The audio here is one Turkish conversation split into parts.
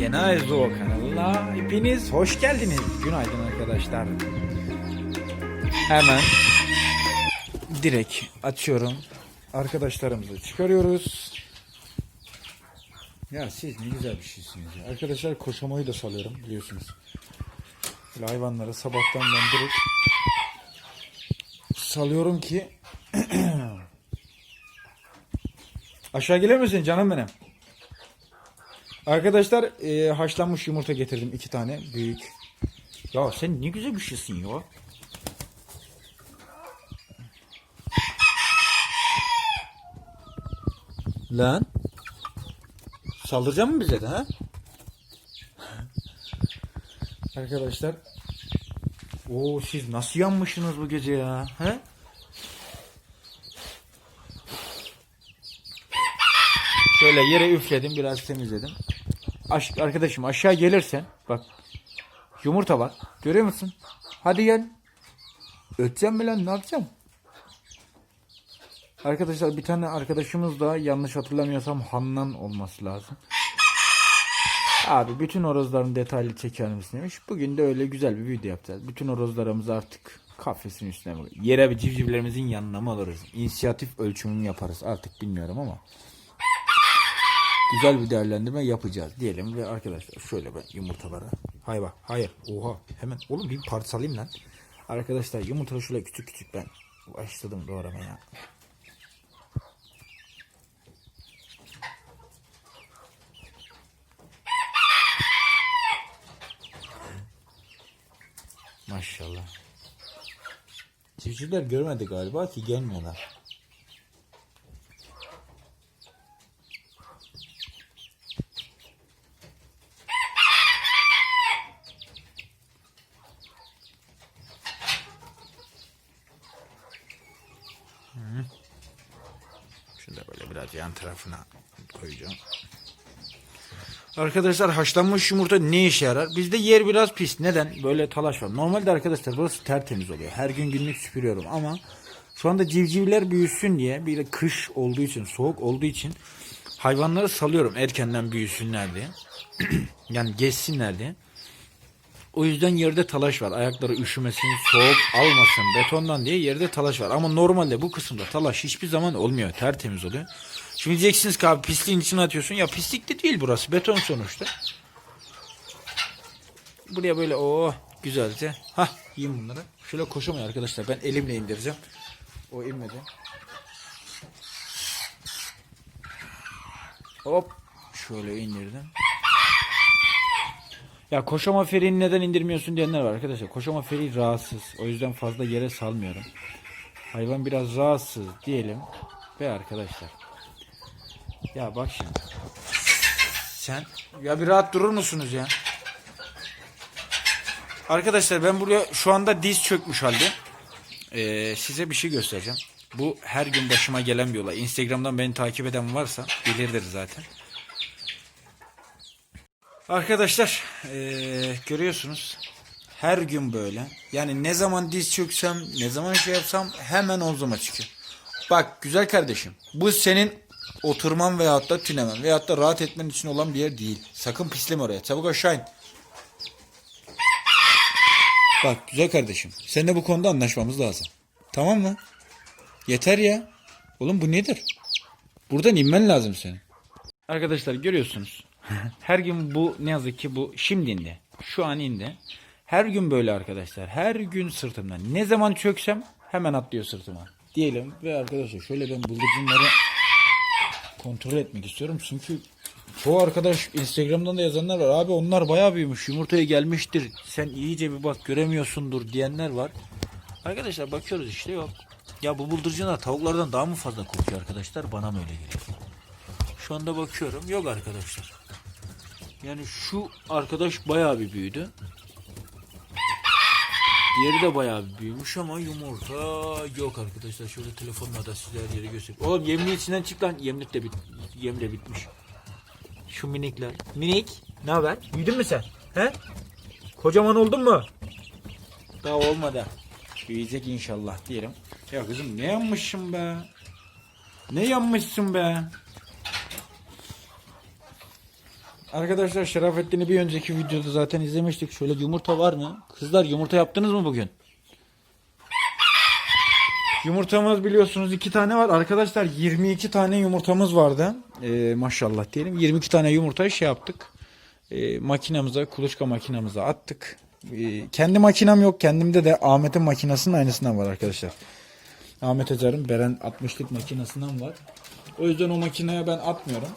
Yeni Ayzo kanalına hepiniz hoş geldiniz. Günaydın arkadaşlar. Hemen direkt açıyorum. Arkadaşlarımızı çıkarıyoruz. Ya siz ne güzel bir şeysiniz ya. Arkadaşlar koşamayı da salıyorum biliyorsunuz. Böyle hayvanları sabahtan ben direkt salıyorum ki aşağı gelir misin canım benim? Arkadaşlar e, haşlanmış yumurta getirdim iki tane büyük. Ya sen ne güzel bir şeysin ya. Lan. Saldıracak mı bize de ha? Arkadaşlar. Oo siz nasıl yanmışsınız bu gece ya? He? Şöyle yere üfledim biraz temizledim. Aş arkadaşım aşağı gelirsen bak yumurta var. Görüyor musun? Hadi gel. Öteceğim mi lan ne yapacağım? Arkadaşlar bir tane arkadaşımız da yanlış hatırlamıyorsam Hannan olması lazım. Abi bütün horozların detaylı çeker misin demiş. Bugün de öyle güzel bir video yapacağız. Bütün horozlarımızı artık kafesin üstüne mi? Yere bir civcivlerimizin yanına mı alırız? İnisiyatif ölçümünü yaparız artık bilmiyorum ama. Güzel bir değerlendirme yapacağız diyelim ve arkadaşlar şöyle ben yumurtalara. Hayır bak hayır oha hemen oğlum bir parçalayayım lan. Arkadaşlar yumurtaları şöyle küçük küçük ben başladım doğramaya. Maşallah. Civcivler görmedi galiba ki gelmiyorlar. Hı. Şunu da böyle biraz yan tarafına koyacağım. Arkadaşlar haşlanmış yumurta ne işe yarar? Bizde yer biraz pis. Neden? Böyle talaş var. Normalde arkadaşlar burası tertemiz oluyor. Her gün günlük süpürüyorum ama şu anda civcivler büyüsün diye bir de kış olduğu için, soğuk olduğu için hayvanları salıyorum erkenden büyüsünler diye. yani geçsinler diye. O yüzden yerde talaş var. Ayakları üşümesin, soğuk almasın betondan diye yerde talaş var. Ama normalde bu kısımda talaş hiçbir zaman olmuyor. Tertemiz oluyor. Şimdi diyeceksiniz ki abi pisliğin içine atıyorsun. Ya pislik de değil burası. Beton sonuçta. Buraya böyle o güzelce. Hah yiyeyim bunları. Şöyle koşamıyor arkadaşlar. Ben elimle indireceğim. O inmedi. Hop. Şöyle indirdim. Ya koşama feriğini neden indirmiyorsun diyenler var arkadaşlar. Koşama feriği rahatsız. O yüzden fazla yere salmıyorum. Hayvan biraz rahatsız diyelim. Ve arkadaşlar. Ya bak şimdi. Sen ya bir rahat durur musunuz ya? Arkadaşlar ben buraya şu anda diz çökmüş halde. Ee, size bir şey göstereceğim. Bu her gün başıma gelen bir olay. Instagram'dan beni takip eden varsa bilirdir zaten. Arkadaşlar eee, görüyorsunuz her gün böyle. Yani ne zaman diz çöksem ne zaman şey yapsam hemen omzuma çıkıyor. Bak güzel kardeşim bu senin oturman veyahut da tünemen veyahut da rahat etmen için olan bir yer değil. Sakın pisleme oraya çabuk aşağı in. Bak güzel kardeşim seninle bu konuda anlaşmamız lazım. Tamam mı? Yeter ya. Oğlum bu nedir? Buradan inmen lazım senin. Arkadaşlar görüyorsunuz. Her gün bu ne yazık ki bu şimdi indi. Şu an indi. Her gün böyle arkadaşlar. Her gün sırtımdan. Ne zaman çöksem hemen atlıyor sırtıma. Diyelim ve arkadaşlar şöyle ben bıldırcınları kontrol etmek istiyorum. Çünkü çoğu arkadaş Instagram'dan da yazanlar var. Abi onlar bayağı büyümüş. Yumurtaya gelmiştir. Sen iyice bir bak göremiyorsundur diyenler var. Arkadaşlar bakıyoruz işte yok. Ya bu bıldırcınlar tavuklardan daha mı fazla kokuyor arkadaşlar? Bana mı öyle geliyor? Şu anda bakıyorum. Yok arkadaşlar. Yani şu arkadaş bayağı bir büyüdü. Diğeri de bayağı bir büyümüş ama yumurta yok arkadaşlar. Şöyle telefonla da size her yeri göstereyim. Oğlum yemliğin içinden çık lan. Yemlik de bit yem de bitmiş. Şu minikler. Minik ne haber? Büyüdün mü sen? He? Kocaman oldun mu? Daha olmadı. Büyüyecek inşallah diyelim. Ya kızım ne yanmışım be? Ne yanmışsın be? Arkadaşlar Şerafettin'i bir önceki videoda zaten izlemiştik. Şöyle yumurta var mı? Kızlar yumurta yaptınız mı bugün? Yumurtamız biliyorsunuz iki tane var. Arkadaşlar 22 tane yumurtamız vardı. Ee, maşallah diyelim. 22 tane yumurtayı şey yaptık. Ee, makinamıza, kuluçka makinamıza attık. Ee, kendi makinem yok. Kendimde de Ahmet'in makinasının aynısından var arkadaşlar. Ahmet Acar'ın Beren 60'lık makinasından var. O yüzden o makineye ben atmıyorum.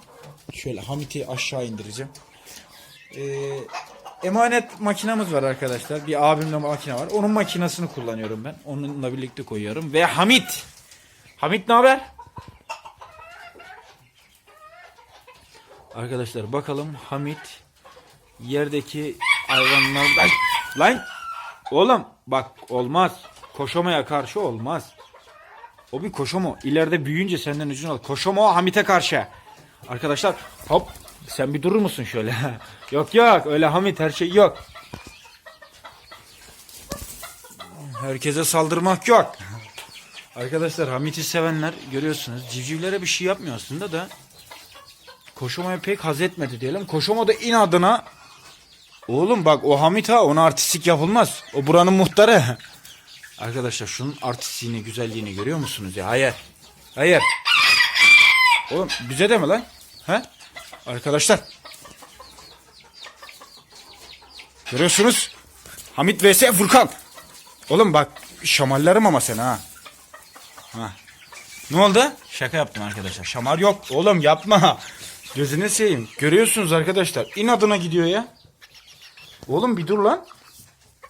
Şöyle Hamit'i aşağı indireceğim. Ee, emanet makinamız var arkadaşlar. Bir abimle makine var. Onun makinasını kullanıyorum ben. Onunla birlikte koyuyorum. Ve Hamit. Hamit ne haber? Arkadaşlar bakalım Hamit yerdeki hayvanlar... Lan! Oğlum bak olmaz. Koşamaya karşı olmaz. O bir koşomo. İleride büyüyünce senden ucunu al. Koşomo Hamit'e karşı. Arkadaşlar hop sen bir durur musun şöyle? yok yok öyle Hamit her şey yok. Herkese saldırmak yok. Arkadaşlar Hamit'i sevenler görüyorsunuz civcivlere bir şey yapmıyor aslında da Koşoma'ya pek haz etmedi diyelim. Koşoma da inadına Oğlum bak o Hamit ha ona artistik yapılmaz. O buranın muhtarı. Arkadaşlar şunun artistliğini, güzelliğini görüyor musunuz ya? Hayır. Hayır. Oğlum bize de mi lan? He? Arkadaşlar. Görüyorsunuz. Hamit vs Furkan. Oğlum bak şamallarım ama sen ha. Ha. Ne oldu? Şaka yaptım arkadaşlar. Şamar yok. Oğlum yapma. Gözüne seveyim. Görüyorsunuz arkadaşlar. İnadına gidiyor ya. Oğlum bir dur lan.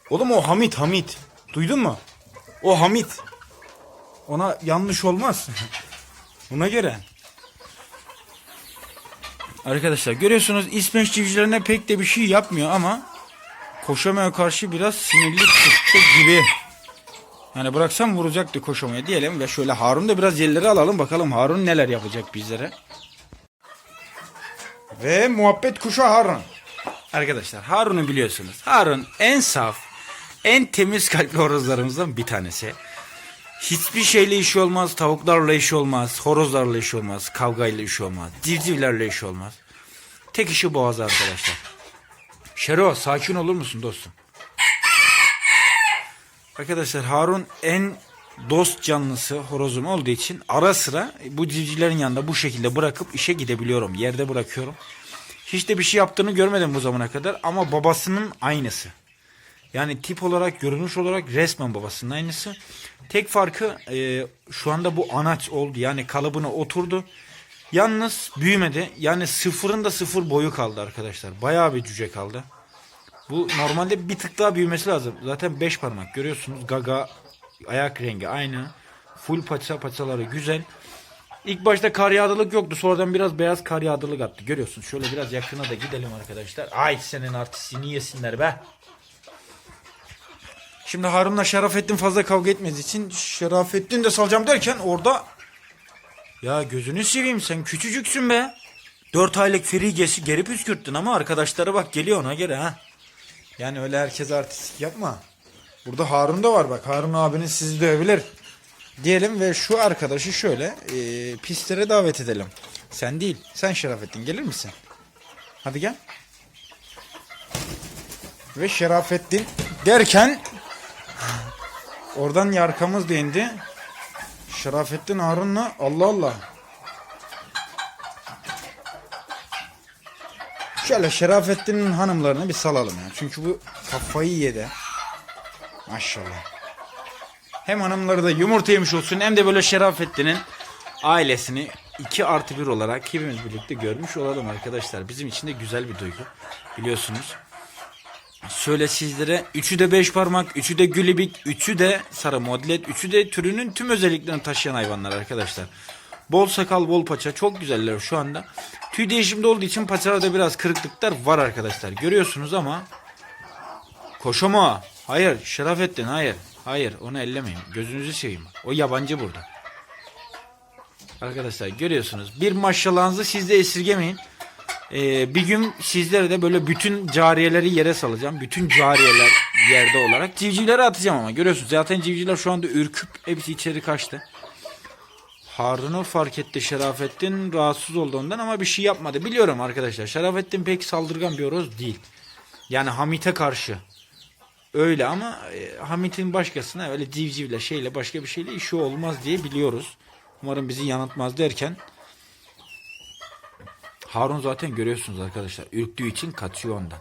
Oğlum o Hamit Hamit. Duydun mu? O Hamit. Ona yanlış olmaz. Buna göre. Arkadaşlar görüyorsunuz İsveç civcivlerine pek de bir şey yapmıyor ama koşamaya karşı biraz sinirli çıktı gibi. Yani bıraksam vuracaktı koşamaya diyelim ve şöyle Harun da biraz yerleri alalım bakalım Harun neler yapacak bizlere. Ve muhabbet kuşu Harun. Arkadaşlar Harun'u biliyorsunuz. Harun en saf, en temiz kalpli horozlarımızdan bir tanesi. Hiçbir şeyle işi olmaz, tavuklarla işi olmaz, horozlarla işi olmaz, kavgayla işi olmaz, civcivlerle işi olmaz. Tek işi boğaz arkadaşlar. Şero sakin olur musun dostum? Arkadaşlar Harun en dost canlısı horozum olduğu için ara sıra bu civcivlerin yanında bu şekilde bırakıp işe gidebiliyorum. Yerde bırakıyorum. Hiç de bir şey yaptığını görmedim bu zamana kadar ama babasının aynısı. Yani tip olarak, görünüş olarak resmen babasının aynısı. Tek farkı e, şu anda bu anaç oldu. Yani kalıbına oturdu. Yalnız büyümedi. Yani sıfırın da sıfır boyu kaldı arkadaşlar. Bayağı bir cüce kaldı. Bu normalde bir tık daha büyümesi lazım. Zaten 5 parmak görüyorsunuz. Gaga, ayak rengi aynı. Full paça paçaları güzel. İlk başta kar yağdılık yoktu. Sonradan biraz beyaz kar yağdılık attı. Görüyorsun. Şöyle biraz yakına da gidelim arkadaşlar. Ay senin artistini yesinler be. Şimdi Harun'la Şerafettin fazla kavga etmediği için Şerafettin de salacağım derken orada ya gözünü seveyim sen küçücüksün be. 4 aylık frigesi geri püskürttün ama arkadaşları bak geliyor ona göre ha. Yani öyle herkes artistik yapma. Burada Harun da var bak. Harun abinin sizi dövebilir. Diyelim ve şu arkadaşı şöyle e, pistlere davet edelim. Sen değil. Sen Şerafettin gelir misin? Hadi gel. Ve Şerafettin derken oradan yarkamız da indi. Şerafettin Harun'la Allah Allah. Şöyle Şerafettin'in hanımlarını bir salalım ya. Çünkü bu kafayı yedi. Maşallah. Hem hanımları da yumurta yemiş olsun hem de böyle Şerafettin'in ailesini 2 artı 1 olarak hepimiz birlikte görmüş olalım arkadaşlar. Bizim için de güzel bir duygu. Biliyorsunuz. Şöyle sizlere üçü de beş parmak, üçü de gülibik, üçü de sarı modelet, üçü de türünün tüm özelliklerini taşıyan hayvanlar arkadaşlar. Bol sakal, bol paça çok güzeller şu anda. Tüy değişimde olduğu için paçalarda biraz kırıklıklar var arkadaşlar. Görüyorsunuz ama Koşoma. Hayır. Şerafettin hayır. Hayır onu ellemeyin. Gözünüzü seveyim. O yabancı burada. Arkadaşlar görüyorsunuz. Bir maşallahınızı siz de esirgemeyin. Ee, bir gün sizlere de böyle bütün cariyeleri yere salacağım. Bütün cariyeler yerde olarak. Civcivleri atacağım ama görüyorsunuz. Zaten civcivler şu anda ürküp hepsi içeri kaçtı. Harun'u fark etti Şerafettin rahatsız oldu ondan ama bir şey yapmadı. Biliyorum arkadaşlar Şerafettin pek saldırgan bir horoz değil. Yani Hamit'e karşı. Öyle ama e, Hamit'in başkasına öyle civcivle şeyle başka bir şeyle işi olmaz diye biliyoruz. Umarım bizi yanıltmaz derken Harun zaten görüyorsunuz arkadaşlar. Ürktüğü için kaçıyor ondan.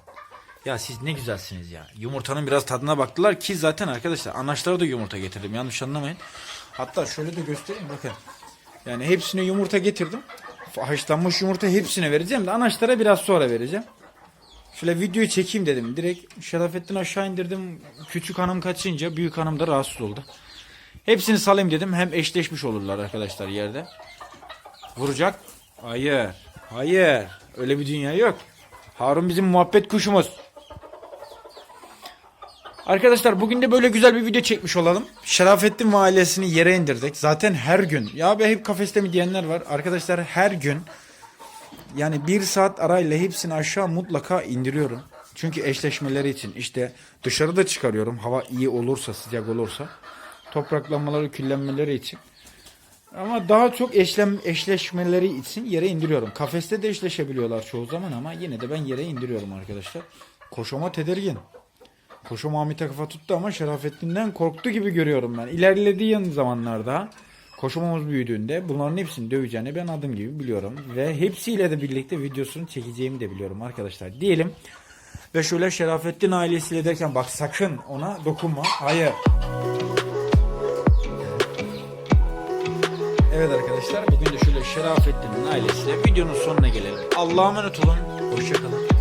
Ya siz ne güzelsiniz ya. Yumurtanın biraz tadına baktılar ki zaten arkadaşlar anaçlara da yumurta getirdim. Yanlış anlamayın. Hatta şöyle de göstereyim bakın. Yani hepsine yumurta getirdim. Haşlanmış yumurta hepsine vereceğim de anaçlara biraz sonra vereceğim. Şöyle videoyu çekeyim dedim. Direkt Şerafettin aşağı indirdim. Küçük hanım kaçınca büyük hanım da rahatsız oldu. Hepsini salayım dedim. Hem eşleşmiş olurlar arkadaşlar yerde. Vuracak. Hayır. Hayır. Öyle bir dünya yok. Harun bizim muhabbet kuşumuz. Arkadaşlar bugün de böyle güzel bir video çekmiş olalım. Şerafettin ve ailesini yere indirdik. Zaten her gün. Ya be hep kafeste mi diyenler var. Arkadaşlar her gün yani bir saat arayla hepsini aşağı mutlaka indiriyorum. Çünkü eşleşmeleri için işte dışarıda çıkarıyorum. Hava iyi olursa sıcak olursa. Topraklanmaları küllenmeleri için. Ama daha çok eşlem, eşleşmeleri için yere indiriyorum. Kafeste de eşleşebiliyorlar çoğu zaman ama yine de ben yere indiriyorum arkadaşlar. Koşoma tedirgin. Koşom Ahmet'e kafa tuttu ama Şerafettin'den korktu gibi görüyorum ben. İlerlediği zamanlarda koşumamız büyüdüğünde bunların hepsini döveceğini ben adım gibi biliyorum. Ve hepsiyle de birlikte videosunu çekeceğimi de biliyorum arkadaşlar. Diyelim ve şöyle Şerafettin ailesiyle derken bak sakın ona dokunma. Hayır. Arkadaşlar bugün de şöyle Şerafettin'in ailesiyle videonun sonuna gelelim. Allah'a emanet olun. Hoşçakalın.